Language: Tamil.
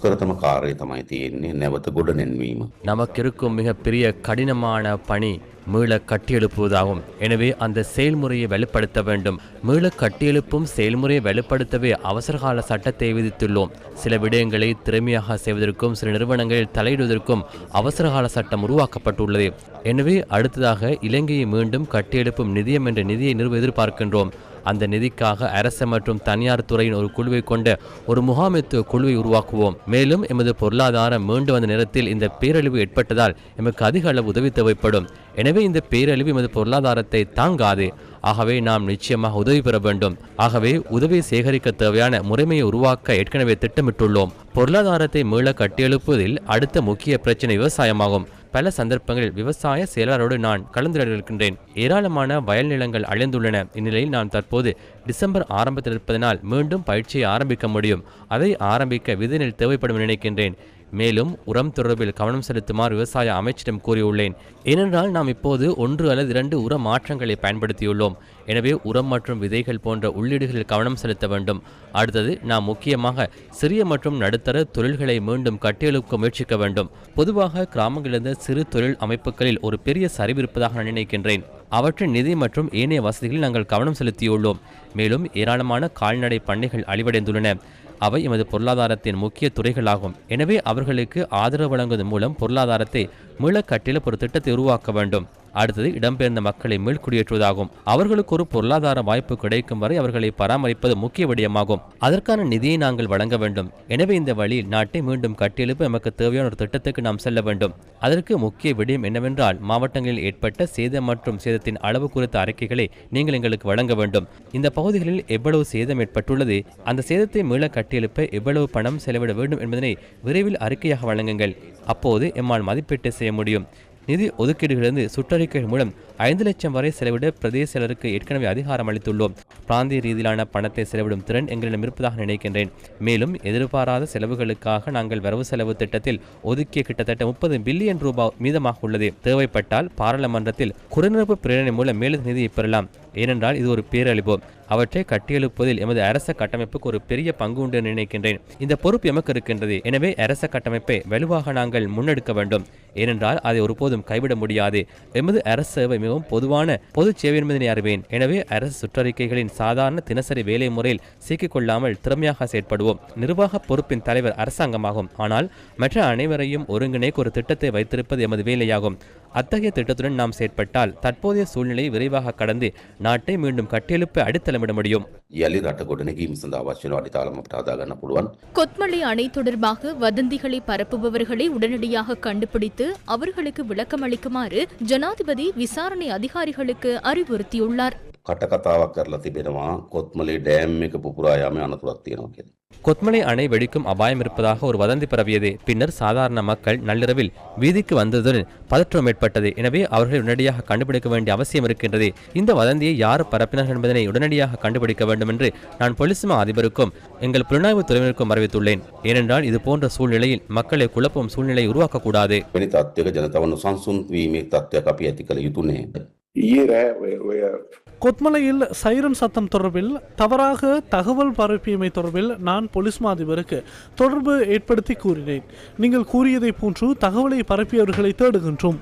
දුෂ්කරතම කාර්යය තමයි තියෙන්නේ නැවත ගොඩ නැන්වීම. நமக்கிருக்கும் மிகப்பெரிய கடினமான பணி மீள கட்டியெழுப்புவதாகும் எனவே அந்த செயல்முறையை வலுப்படுத்த வேண்டும் மீள கட்டியெழுப்பும் செயல்முறையை வலுப்படுத்தவே அவசரகால சட்டத்தை விதித்துள்ளோம் சில விடயங்களை திறமையாக செய்வதற்கும் சில நிறுவனங்களில் தலையிடுவதற்கும் அவசரகால சட்டம் உருவாக்கப்பட்டுள்ளது எனவே அடுத்ததாக இலங்கையை மீண்டும் கட்டியெழுப்பும் நிதியம் என்ற நிதியை நிறுவ எதிர்பார்க்கின்றோம் அந்த நிதிக்காக அரசு மற்றும் தனியார் துறையின் ஒரு குழுவை கொண்ட ஒரு முகாமைத்துவ குழுவை உருவாக்குவோம். மேலும் எமது பொருளாதாரம் மீண்டு வந்த நேரத்தில் இந்த பேரழிவு ஏற்பட்டதால் எமக்கு அதிக அளவு உதவி தேவைப்படும். எனவே இந்த பேரழிவு எமது பொருளாதாரத்தை தாங்காது. ஆகவே நாம் நிச்சயமாக உதவி பெற வேண்டும். ஆகவே உதவியை சேகரிக்க தேவையான முறைமையை உருவாக்க ஏற்கனவே திட்டமிட்டுள்ளோம். பொருளாதாரத்தை மீள கட்டியெழுப்புவதில் அடுத்த முக்கிய பிரச்சனை விவசாயமாகும். பல சந்தர்ப்பங்களில் விவசாய செயலாளரோடு நான் கலந்துரையாடிருக்கின்றேன் ஏராளமான வயல் நிலங்கள் அழிந்துள்ளன. இந்நிலையில் நான் தற்போது டிசம்பர் ஆரம்பத்தில் இருப்பதனால் மீண்டும் பயிற்சியை ஆரம்பிக்க முடியும். அதை ஆரம்பிக்க விதினில் தேவைப்படும் நினைக்கின்றேன். மேலும் உரம் தொடர்பில் கவனம் செலுத்துமாறு விவசாய அமைச்சிடம் கூறியுள்ளேன். ஏனென்றால் நாம் இப்போது ஒன்று அல்லது இரண்டு உர மாற்றங்களை பயன்படுத்தியுள்ளோம். எனவே உரம் மற்றும் விதைகள் போன்ற உள்ளீடுகளில் கவனம் செலுத்த வேண்டும். அடுத்தது நாம் முக்கியமாக சிறிய மற்றும் நடுத்தர தொழில்களை மீண்டும் கட்டியெழுப்ப முயற்சிக்க வேண்டும். பொதுவாக கிராமங்களிலிருந்த சிறு தொழில் அமைப்புகளில் ஒரு பெரிய சரிவு இருப்பதாக நான் நினைக்கின்றேன். அவற்றின் நிதி மற்றும் ஏனைய வசதிகளில் நாங்கள் கவனம் செலுத்தியுள்ளோம். மேலும் ஏராளமான கால்நடை பண்ணைகள் அழிவடைந்துள்ளன. அவை எமது பொருளாதாரத்தின் முக்கிய துறைகளாகும். எனவே அவர்களுக்கு ஆதரவு வழங்குவதன் மூலம் பொருளாதாரத்தை மீளக்கட்டில கட்டில ஒரு திட்டத்தை உருவாக்க வேண்டும். அடுத்தது இடம்பெயர்ந்த மக்களை மீள்குடியேற்றுவதாகும் அவர்களுக்கு ஒரு பொருளாதார வாய்ப்பு கிடைக்கும் வரை அவர்களை பராமரிப்பது முக்கிய விடயமாகும். அதற்கான நிதியை நாங்கள் வழங்க வேண்டும். எனவே இந்த வழியில் நாட்டை மீண்டும் கட்டியெழுப்ப எமக்கு தேவையான ஒரு திட்டத்துக்கு நாம் செல்ல வேண்டும். அதற்கு முக்கிய விடயம் என்னவென்றால் மாவட்டங்களில் ஏற்பட்ட சேதம் மற்றும் சேதத்தின் அளவு குறித்த அறிக்கைகளை நீங்கள் எங்களுக்கு வழங்க வேண்டும். இந்த பகுதிகளில் எவ்வளவு சேதம் ஏற்பட்டுள்ளது அந்த சேதத்தை மீள கட்டியெழுப்ப எவ்வளவு பணம் செலவிட வேண்டும் என்பதனை விரைவில் அறிக்கையாக வழங்குங்கள். அப்போது எம்மால் மதிப்பீட்டு செய்ய முடியும். நிதி ஒதுக்கீடுகளிலிருந்து சுற்றறிக்கை மூலம் ஐந்து லட்சம் வரை செலவிட பிரதேச செயலருக்கு ஏற்கனவே அதிகாரம் அளித்துள்ளோம். பிராந்திய ரீதியிலான பணத்தை செலவிடும் திறன் எங்களிடம் இருப்பதாக நினைக்கின்றேன். மேலும் எதிர்பாராத செலவுகளுக்காக நாங்கள் வரவு செலவு திட்டத்தில் ஒதுக்கிய கிட்டத்தட்ட முப்பது பில்லியன் ரூபாய் மீதமாக உள்ளது. தேவைப்பட்டால் பாராளுமன்றத்தில் குறைநிரப்பு பிரேரணை மூலம் மேலும் நிதியை பெறலாம். ஏனென்றால் இது ஒரு பேரழிவு அவற்றை கட்டியெழுப்புவதில் எமது அரச கட்டமைப்புக்கு ஒரு பெரிய பங்கு உண்டு என்று நினைக்கின்றேன். இந்த பொறுப்பு எமக்கு இருக்கின்றது. எனவே அரச கட்டமைப்பை வலுவாக நாங்கள் முன்னெடுக்க வேண்டும். ஏனென்றால் அதை ஒருபோதும் கைவிட முடியாது. எமது அரசு சேவை மிகவும் பொதுவான பொது சேவை என்பதனை அறிவேன் எனவே அரசு சுற்றறிக்கைகளின் சாதாரண தினசரி வேலை முறையில் சிக்கிக்கொள்ளாமல் திறமையாக செயற்படுவோம். நிர்வாக பொறுப்பின் தலைவர் அரசாங்கமாகும். ஆனால் மற்ற அனைவரையும் ஒருங்கிணைக்கு ஒரு திட்டத்தை வைத்திருப்பது எமது வேலையாகும். அத்தகைய திட்டத்துடன் நாம் செயற்பட்டால் தற்போதைய சூழ்நிலையை விரைவாக கடந்து நாட்டை மீண்டும் கட்டியெழுப்ப அடித்தளமிட முடியும் යළි රට ගොඩනැගීම සඳහා අවශ්‍ය වන අඩිතාලම අපට හදාගන්න පුළුවන්. கொத்மலை அணை தொடர்பாக வதந்திகளை பரப்புபவர்களை உடனடியாக கண்டுபிடித்து அவர்களுக்கு விளக்கமளிக்குமாறு ஜனாதிபதி விசாரணை அதிகாரிகளுக்கு அறிவுறுத்தியுள்ளார் කටකතාවක් කරලා තිබෙනවා කොත්මලේ ඩෑම් එක පුපුරා යාම අනතුරක් තියෙනවා කියලා. கொத்மலை அணை வெடிக்கும் அபாயம் இருப்பதாக ஒரு வதந்தி பரவியது. பின்னர் சாதாரண மக்கள் நள்ளிரவில் வீதிக்கு வந்ததுடன் பதற்றம் ஏற்பட்டது. எனவே அவர்களை உடனடியாக கண்டுபிடிக்க வேண்டிய அவசியம் இருக்கின்றது. இந்த வதந்தியை யார் பரப்பினார்கள் என்பதனை உடனடியாக கண்டுபிடிக்க வேண்டும் என்று நான் பொலிஸ் மா அதிபருக்கும் எங்கள் புலனாய்வு துறையினருக்கும் அறிவித்துள்ளேன். ஏனென்றால் இது போன்ற சூழ்நிலையில் மக்களை குழப்பும் சூழ்நிலை உருவாக்கக்கூடாது. වෙනි கொத்மலையில் சைரன் சத்தம் தொடர்பில் தவறாக தகவல் பரப்பியமை தொடர்பில் நான் போலீஸ் மாதிபருக்கு தொடர்பு ஏற்படுத்தி கூறினேன். நீங்கள் கூறியதை போன்று தகவலை பரப்பியவர்களை தேடுகின்றோம்.